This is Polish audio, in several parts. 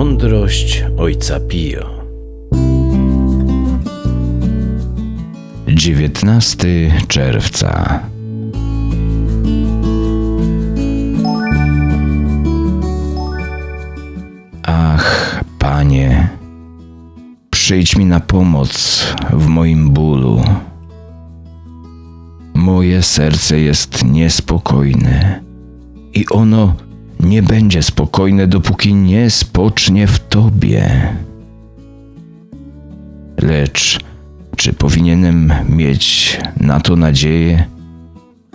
Świętość Ojca Pio. 19 czerwca. Ach, Panie, przyjdź mi na pomoc w moim bólu. Moje serce jest niespokojne i ono nie będzie spokojne, dopóki nie spocznie w Tobie. Lecz czy powinienem mieć na to nadzieję,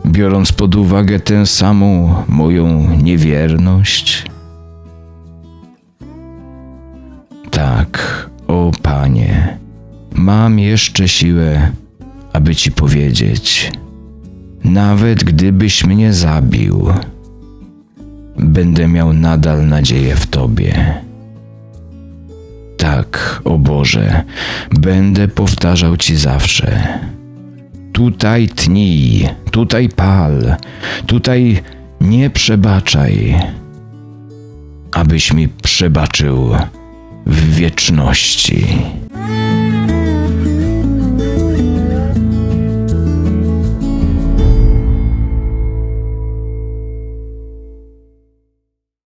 biorąc pod uwagę tę samą moją niewierność? Tak, o Panie, mam jeszcze siłę, aby Ci powiedzieć, nawet gdybyś mnie zabił, będę miał nadal nadzieję w Tobie. Tak, o Boże, będę powtarzał Ci zawsze. Tutaj tnij, tutaj pal, tutaj nie przebaczaj, abyś mi przebaczył w wieczności.